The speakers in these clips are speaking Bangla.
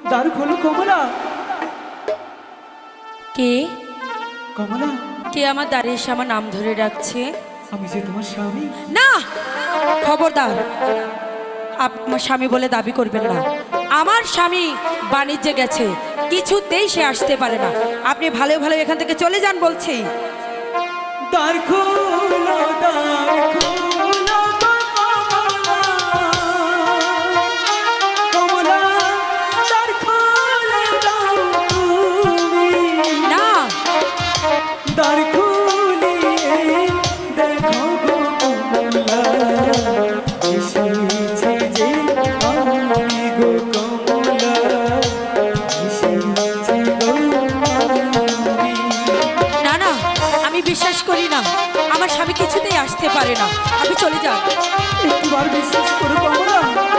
দ্বার খোলো কমলা। কে? কমলা। কে আমার দাঁড়িয়ে এসে আমার নাম ধরে রাখছে আমি যে তোমার স্বামী। না! খবরদার আপনি আমার স্বামী বলে দাবি করবেন না। আমার স্বামী বাণিজ্যে গেছে কিছুতেই সে আসতে পারে না। আপনি ভালো ভালো এখান থেকে চলে যান বলছি। দ্বার খোলো দ্বার খোলো। বিশ্বাস করি না। আমার স্বামী কিছুতেই আসতে পারে না। আমি চলে যান। একবার বিশ্বাস করো দ্বার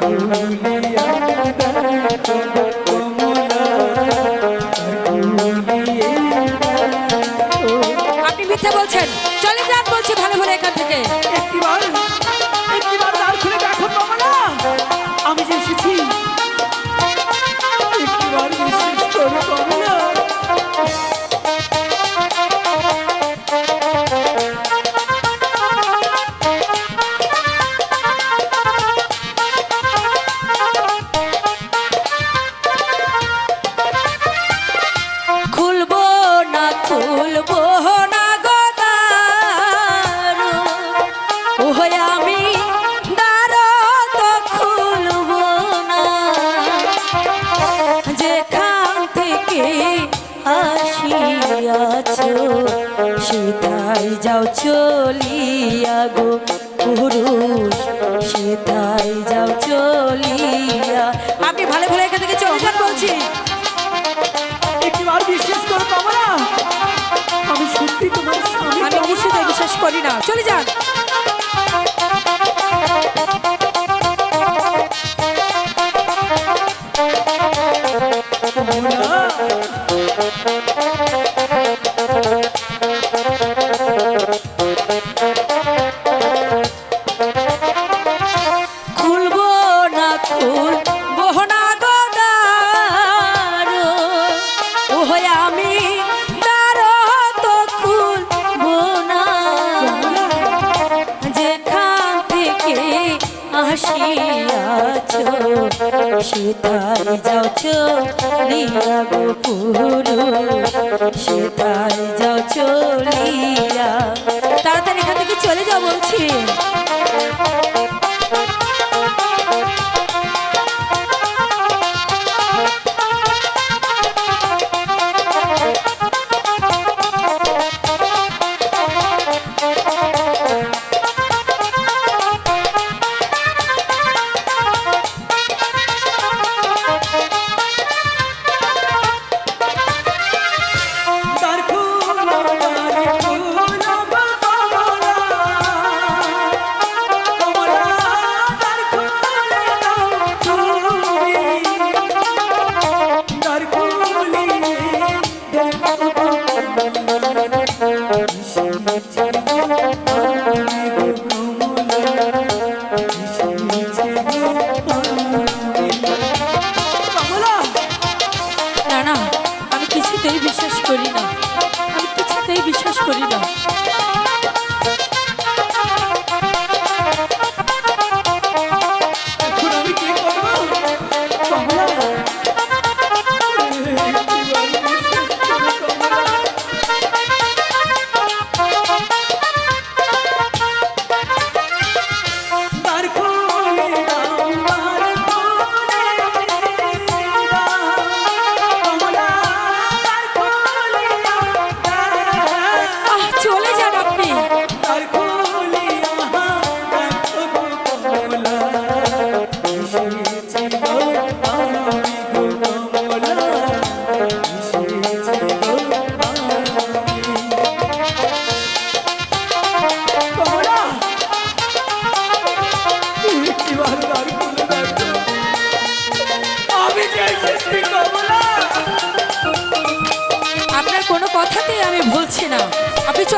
হতে পারে সেটাই যাও চলিয়া গো পুরুষ সেটাই যাও চলিয়া। আপনি ভালো ভালো এখান থেকে চলছেন বলছি একটিবার বিশ্বাস করো কমলা আমি সত্যি তোমার আমি কিছুতে বিশ্বাস করি না। চলে যান। সেটাই যাও চলিয়া গো পুরুষ। সেটাই যাও চলিয়া। তাড়াতাড়ি এখান থেকে চলে যাও বলছি।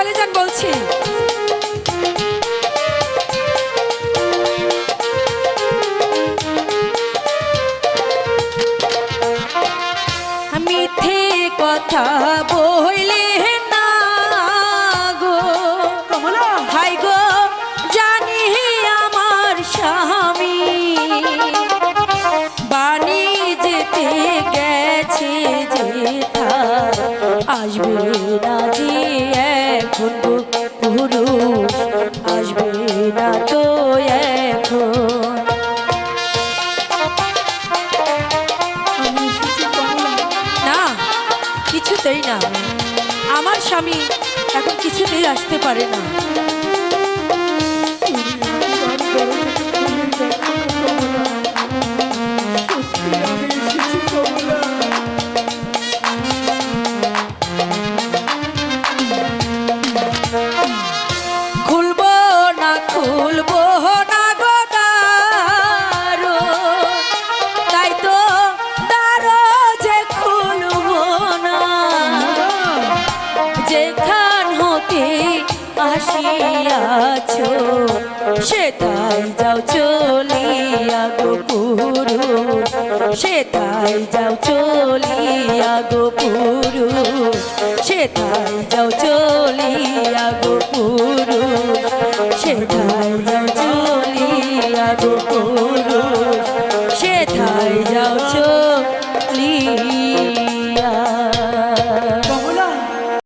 চলে যান বলছি। মিথ্যে কথা বইলে কিছুতেই না আমার স্বামী এখন কিছুতেই আসতে পারে না। আসিয়াছ সেটাই যাও চলিয়া গো পুরুষ সেটাই যাও চলিয়া গো পুরুষ সেটাই যাও চলিয়া গো পুরুষ সেটাই যাও চলিয়া গো পুরুষ সেটাই যাও